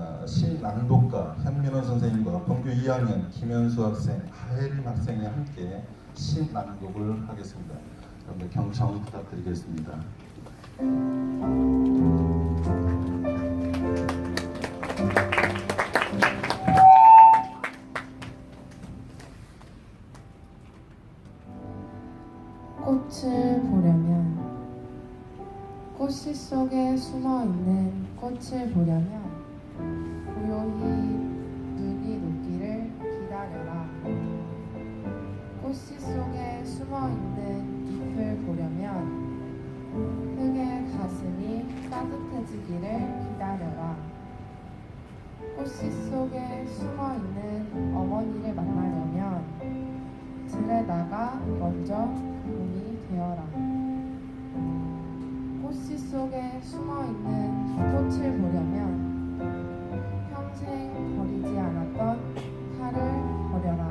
어, 신낭독가 현민호 선생님과 본교 2학년 김현수 학생, 하혜림 학생이 함께 신낭독을 하겠습니다. 여러분들 경청 부탁드리겠습니다. 꽃을 보려면 꽃씨 속에 숨어 있는 꽃을 보려면 고요히 눈이 녹기를 기다려라. 꽃씨 속에 숨어 있는 잎을 보려면 흙의 가슴이 따뜻해지기를 기다려라. 꽃씨 속에 숨어 있는 어머니를 만나려면 들에다가 먼저 봄이 되어라. 꽃씨 속에 숨어 있는 꽃을 보려면 평생 버리지 않았던 칼을 버려라.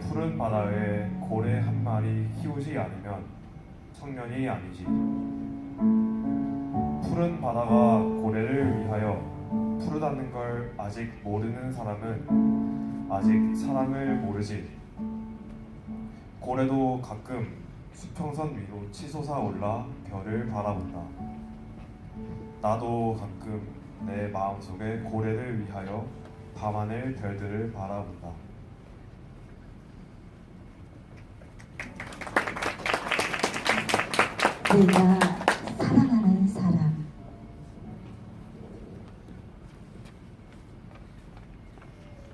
푸른 바다에 고래 한 마리 키우지 않으면 청년이 아니지 푸른 바다가 고래를 위하여 푸르다는 걸 아직 모르는 사람은 아직 사랑을 모르지 고래도 가끔 수평선 위로 치솟아 올라 별을 바라본다. 나도 가끔 내 마음속에 고래를 위하여 밤하늘 별들을 바라본다. 내가 사랑하는 사람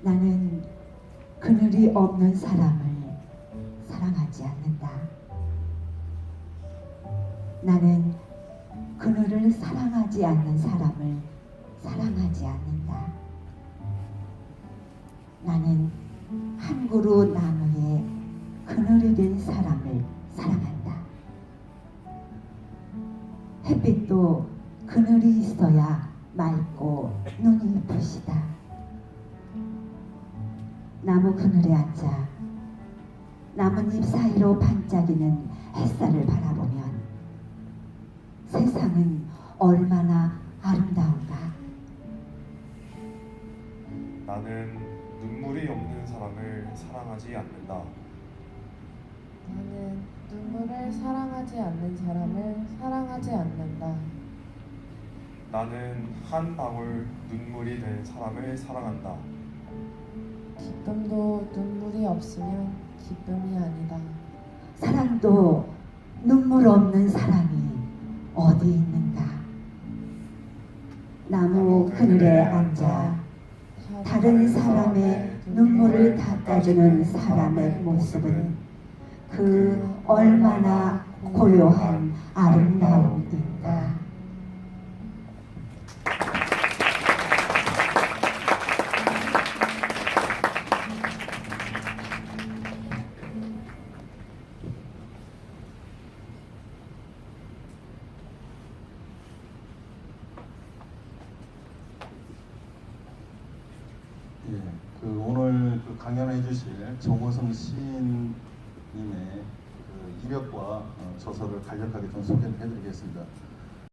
나는 그늘이 없는 사람을 사랑하지 않는다. 나는 그늘을 사랑하지 않는 사람을 사랑하지 않는다. 나는 한 그루 나 햇빛도 그늘이 있어야 맑고 눈이 부시다. 나무 그늘에 앉아 나뭇잎 사이로 반짝이는 햇살을 바라보면 세상은 얼마나 아름다운가. 나는 눈물이 없는 사람을 사랑하지 않는다. 나는 눈물을 사랑하지 않는 사랑 하지 않는다. 나는 한 방울 눈물이 된 사람을 사랑한다. 기쁨도 눈물이 없으면 기쁨이 아니다. 사랑도 눈물 없는 사람이 어디 있는가. 나무 그늘에 앉아 다른 사람의 눈물을 닦아주는 사람의 모습은 그 얼마나 고요한 아름다움인가. 예, 그 오늘 그 강연해 주실 정호성 시인님의 그 이력과 어, 저서를 간략하게 좀 소개를 해드리겠습니다.